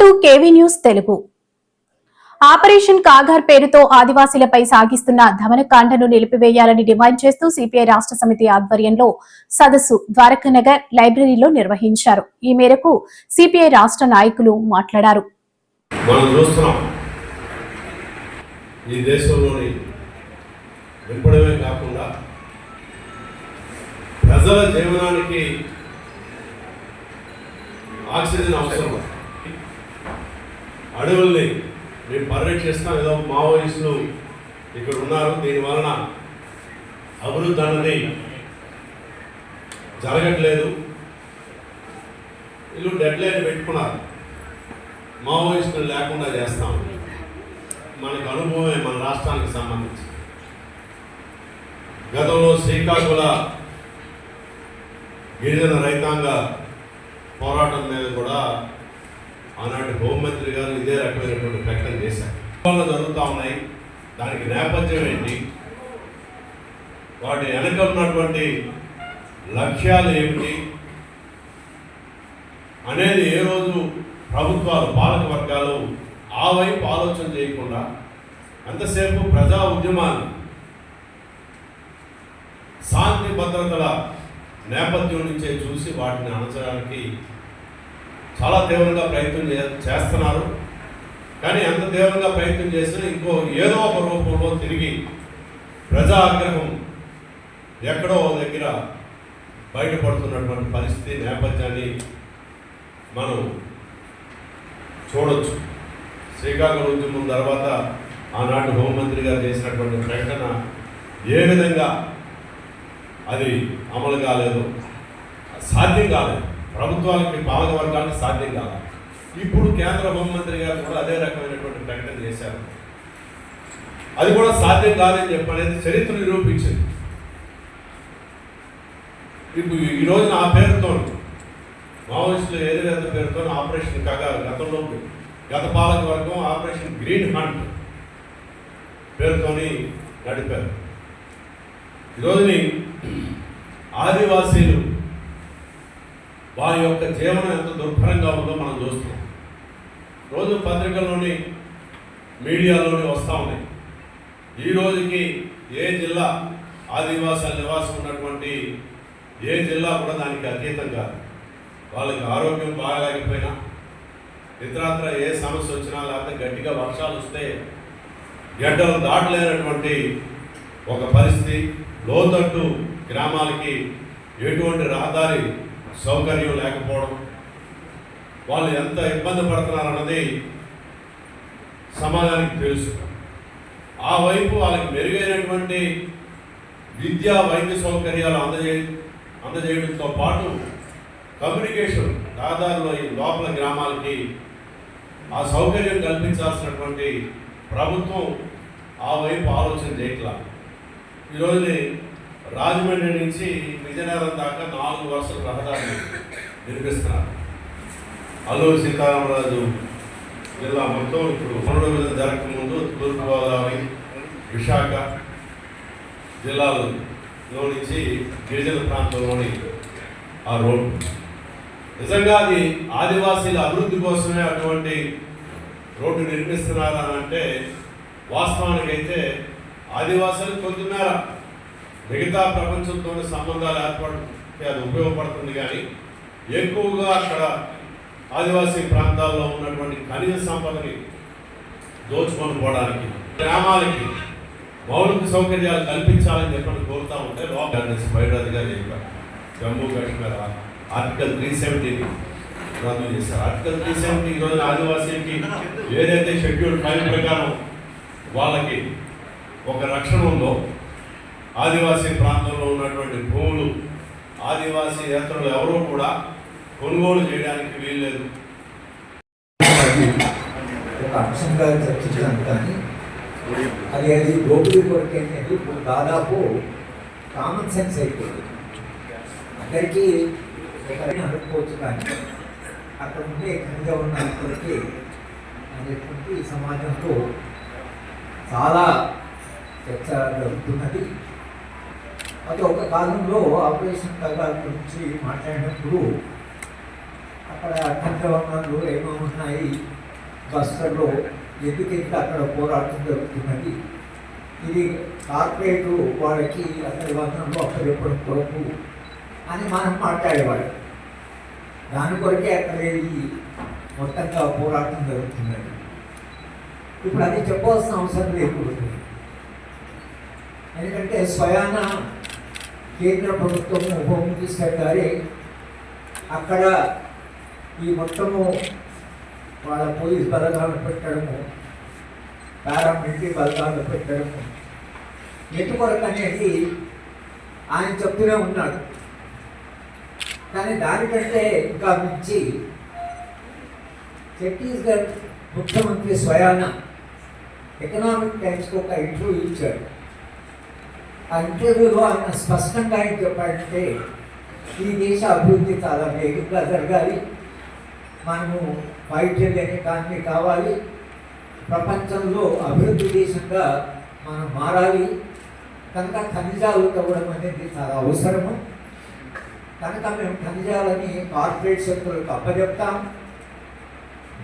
To KV news Telugu. Operation Kagar పేరుతో ఆదివాసీలపై సాగిస్తున్న దమనకాండను నిలిపివేయాలని డిమాండ్ చేస్తూ సిపిఐ రాష్ట్ర సమితి ఆధ్వర్యంలో సదస్సు ద్వారకానగర్ లైబ్రరీలో నిర్వహించారు. ఈ మేరకు సిపిఐ రాష్ట్ర నాయకులు మాట్లాడారు. మనం చూస్తున్నాం. ఈ దేశంలోని నింపడమే కాకుండా ప్రజల జీవనానికి ఆక్సిజన్ అవసరం. అడవుల్ని మేము పరిరక్షిస్తాం ఏదో మావోయిస్టులు ఇక్కడ ఉన్నారు. దీని వలన అభివృద్ధి అన్నది జరగట్లేదు. వీళ్ళు డెడ్ లైన్ పెట్టుకున్నారు. మావోయిస్టులు లేకుండా చేస్తాం. మనకు అనుభవమే మన రాష్ట్రానికి సంబంధించి. గతంలో శ్రీకాకుళ గిరిజన రైతాంగ పోరాటం మీద కూడా ఆనాటి హోంమంత్రి గారు ఇదే రకమైనటువంటి ప్రకటన చేశారు. జరుగుతూ ఉన్నాయి. దానికి నేపథ్యం ఏంటి? వాటి వెనక ఉన్నటువంటి లక్ష్యాలు ఏమిటి? అనేది ఏ రోజు ప్రభుత్వాలు పాలక వర్గాలు ఆ వైపు ఆలోచన చేయకుండా అంతసేపు ప్రజా ఉద్యమాన్ని శాంతి భద్రతల నేపథ్యం నుంచే చూసి వాటిని అణచడానికి చాలా తీవ్రంగా ప్రయత్నం చే- చేస్తున్నారు. కానీ అంత తీవ్రంగా ప్రయత్నం చేసినా ఇంకో ఏదో ఒక రూపంలో తిరిగి ప్రజా ఆగ్రహం ఎక్కడో దగ్గర బయటపడుతున్నటువంటి పరిస్థితి నేపథ్యాన్ని మనం చూడొచ్చు. శ్రీకాకుళం ఉద్యమం తర్వాత ఆనాటి హోంమంత్రిగా చేసినటువంటి ప్రకటన ఏ విధంగా అది అమలు కాలేదు సాధ్యం కాలేదు. ప్రభుత్వాలకి పాలక వర్గానికి సాధ్యం కాదు. ఇప్పుడు కేంద్ర హోంమంత్రి గారు కూడా అదే రకమైనటువంటి ప్రకటన చేశారు. అది కూడా సాధ్యం కాదని చెప్పనేది చరిత్ర నిరూపించింది. ఇప్పుడు ఈ రోజున ఆ పేరుతో మావోయిస్టులు ఏరివేత పేరుతో ఆపరేషన్ కాగా గతంలో గత పాలక వర్గం ఆపరేషన్ గ్రీన్ హంట్ పేరుతోని నడిపారు. ఈరోజుని ఆదివాసీలు వారి యొక్క జీవనం ఎంత దుర్భరంగా ఉందో మనం చూస్తున్నాం. రోజు పత్రికల్లోని మీడియాలోని వస్తూ ఉన్నాయి. ఈ రోజుకి ఏ జిల్లా ఆదివాసాల నివాసం ఉన్నటువంటి ఏ జిల్లా కూడా దానికి అతీతం కాదు. వాళ్ళకి ఆరోగ్యం బాగాలేకపోయినా ఇతరత్ర ఏ సమస్య వచ్చినా లేకపోతే గట్టిగా వర్షాలు వస్తే గడ్డలు దాటలేనటువంటి ఒక పరిస్థితి లోతట్టు గ్రామాలకి ఎటువంటి రహదారి సౌకర్యం లేకపోవడం వాళ్ళు ఎంత ఇబ్బంది పడుతున్నారన్నది సమాజానికి తెలుసు ఆ వైపు వాళ్ళకి మెరుగైనటువంటి విద్యా వైద్య సౌకర్యాలు అందజే అందజేయడంతో పాటు కమ్యూనికేషన్ దాదాపులో ఈ లోపల గ్రామాలకి ఆ సౌకర్యం కల్పించాల్సినటువంటి ప్రభుత్వం ఆ వైపు ఆలోచన చేయట్లా. ఈరోజు రాజమండ్రి నుంచి విజయనగరం దాకా నాలుగు వరుసల రహదారులు నిర్మిస్తున్నారు. అల్లూరు సీతారామరాజు జిల్లా మొత్తం ఇప్పుడు పనుల జరగక ముందు తూర్పుగోదావరి విశాఖ జిల్లాలో నుంచి గిరిజన ప్రాంతంలోని ఆ రోడ్డు. నిజంగా అది ఆదివాసీల అభివృద్ధి కోసమే అటువంటి రోడ్డు నిర్మిస్తున్నారని అంటే వాస్తవానికైతే ఆదివాసులు కొంతమేర మిగతా ప్రపంచంతో సంబంధాలు ఏర్పడితే అది ఉపయోగపడుతుంది కానీ ఎక్కువగా అక్కడ ఆదివాసీ ప్రాంతాల్లో ఉన్నటువంటి ఖనిజ సంపదని దోచుకొని పోవడానికి గ్రామాలకి మౌలిక సౌకర్యాలు కల్పించాలని చెప్పని కోరుతా ఉంటే లోపల బయటదిగా చెప్పారు జమ్మూ కాశ్మీర్ ఆర్టికల్ త్రీ సెవెంటీని రద్దు చేశారు. ఆర్టికల్ త్రీ సెవెంటీ ఈరోజు ఆదివాసీకి ఏదైతే షెడ్యూల్ ఫైవ్ ప్రకారం వాళ్ళకి ఒక రక్షణ ఉందో ఆదివాసీ ప్రాంతంలో ఉన్నటువంటి భూములు ఆదివాసీ యాత్రలు ఎవరూ కూడా కొనుగోలు చేయడానికి వీల్లేదు. అది ఒక అంశంగా చర్చించాను కానీ అది అది దోపిడీ కొరకు ఏంటంటే ఇప్పుడు దాదాపు కామన్ సెన్స్ అయిపోయింది. అందరికీ ఒకరిని అనుకోవచ్చు కానీ అక్కడ ఉండే ఖనిజ ఉన్న అందరికీ అనేటువంటి సమాజంలో చాలా చర్చ జరుగుతున్నది. అది ఒక కాలంలో ఆపరేషన్ తగాల గురించి మాట్లాడినప్పుడు అక్కడ అఖండ ఏమో ఉన్నాయి. బస్తర్లో ఎందుకు ఇంకా అక్కడ పోరాటం జరుగుతున్నది? ఇది కార్పొరేట్ వాళ్ళకి అక్కడి అక్కడ అక్కడెప్పుడు కొరకు అని మనం మాట్లాడేవాడు దాని కొరకే అక్కడ ఈ మొత్తంగా పోరాటం జరుగుతున్నది. ఇప్పుడు అది చెప్పవలసిన అవసరం లేకపోతుంది ఎందుకంటే స్వయాన కేంద్ర ప్రభుత్వము హోమ్ మినిస్టర్ గారి అక్కడ ఈ మొత్తము వాళ్ళ పోలీస్ బలగాలు పెట్టడము పారామిలిటరీ బలగాలు పెట్టడము నెట్వర్క్ అనేది ఆయన చెప్తూనే ఉన్నాడు. కానీ దానికంటే ఇంకా మించి ఛత్తీస్గఢ్ ముఖ్యమంత్రి స్వయాన ఎకనామిక్ టైమ్స్కి ఒక ఇంటర్వ్యూ ఇచ్చాడు ఆ ఇంటర్వ్యూలో ఆయన స్పష్టంగా ఏం చెప్పాడంటే ఈ దేశ అభివృద్ధి చాలా వేగంగా జరగాలి. మనము ఫైవ్ ట్రిలియన్ ఎకానమీ కావాలి. ప్రపంచంలో అభివృద్ధి దేశంగా మనం మారాలి. కనుక ఖనిజాలు తవ్వడం అనేది చాలా అవసరము. కనుక మేము ఖనిజాలని కార్పొరేట్ శక్తులకు అప్పజెప్తాం.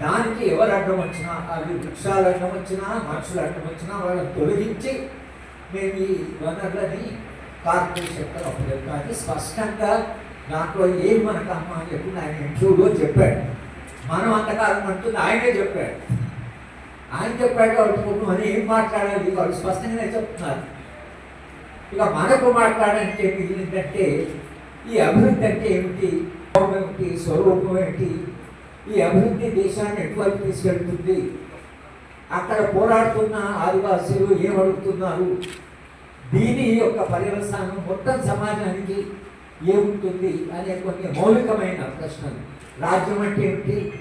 దానికి ఎవరు అడ్డం వచ్చినా అవి వృక్షాలు అడ్డం వచ్చినా మనుషులు అడ్డం వచ్చినా వాళ్ళని తొలగించి మేము ఈ వనరులని కార్పొరేట్ శక్తులకు అప్పచెప్తాం అని స్పష్టంగా దాంట్లో ఏం మనకు అమ్మ అని చెప్పి ఆయన ఇంటర్వ్యూలో చెప్పాడు. మనం అంతకాలం అంటుంది ఆయనే చెప్పాడు. ఆయన చెప్పాడు వాళ్ళు అని ఏం మాట్లాడాలి? వాళ్ళు స్పష్టంగానే చెప్తున్నారు. ఇక మనకు మాట్లాడడానికి మిగిలిందంటే ఈ అభివృద్ధి అంటే ఏమిటి? ఏమిటి స్వరూపం ఏమిటి? ఈ అభివృద్ధి దేశాన్ని ఎటువైపు తీసుకెళ్తుంది? అక్కడ పోరాడుతున్న ఆదివాసీలు ఏమడుగుతున్నారు? దీని యొక్క పర్యవసానం మొత్తం సమాజానికి ఏముంటుంది అనే కొన్ని మౌలికమైన ప్రశ్నలు. రాజ్యం అంటే ఏమిటి?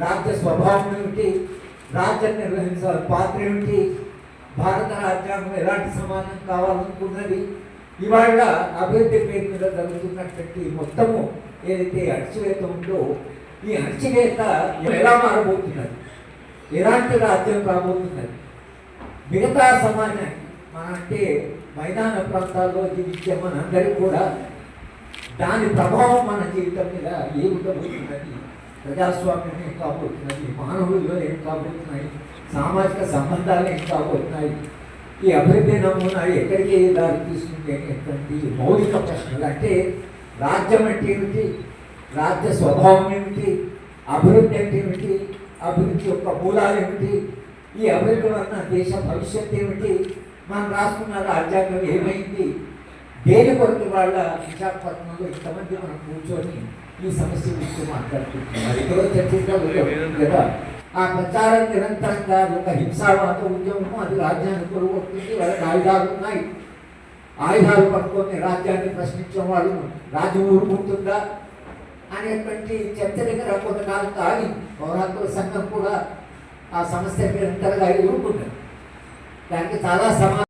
రాజ్య స్వభావం ఏమిటి? రాజ్యం నిర్వహించాలి పాత్ర ఏమిటి? భారత రాజ్యాంగం ఎలాంటి సమాజం కావాలనుకున్నది? ఇవాళ అభివృద్ధి పేరు మీద జరుగుతున్నటువంటి మొత్తము ఏదైతే అణచివేత ఉందో ఈ అణచివేత ఎలా మారబోతున్నది? ఇలాంటి రాజ్యం రాబోతున్నది మిగతా సమాజానికి మన అంటే మైదాన ప్రాంతాల్లో జీవించే మనందరికీ కూడా దాని ప్రభావం మన జీవితం మీద ఏ ఉండబోతున్నది? ప్రజాస్వామ్యం ఏం కాబోతున్నది? మానవుల్లో ఏం కాబోతున్నాయి? సామాజిక సంబంధాలు ఏం కాబోతున్నాయి? ఈ అభివృద్ధి నమూనా ఎక్కడికి దారి తీస్తుంది అనేటువంటి మౌలిక ప్రశ్నలు. అంటే రాజ్యం అంటే ఏమిటి? రాజ్య స్వభావం ఏమిటి? అభివృద్ధి అంటే ఏమిటి? అభివృద్ధి యొక్క మూలాలు ఏమిటి? ఈ అభివృద్ధి వలన దేశ భవిష్యత్తు ఏమిటి? మనం రాసుకున్న రాజ్యాంగం ఏమైంది? దేని కొరకు వాళ్ళ విశాఖపట్నంలో ఇంతమంది మనం కూర్చొని ఈ సమస్య గురించి మాట్లాడుకుంటున్నారు ఇక్కడ చర్చించడం కదా. ఆ ప్రచారం నిరంతరంగా ఒక హింసావాద ఉద్యమం అది రాజ్యాన్ని కొనుగొస్తుంది వాళ్ళకి ఆయుధాలు ఉన్నాయి. ఆయుధాలు పట్టుకొని రాజ్యాన్ని ప్రశ్నించిన వాళ్ళు రాజ్యం ఊరుకుంటుందా అనేటువంటి చర్చ దగ్గర కొంతకాలం ఆగి పౌరాకుల సంఘం కూడా ఆ సమస్య నిరంతరంగా ఎదుర్కొంటుంది. దానికి చాలా సమా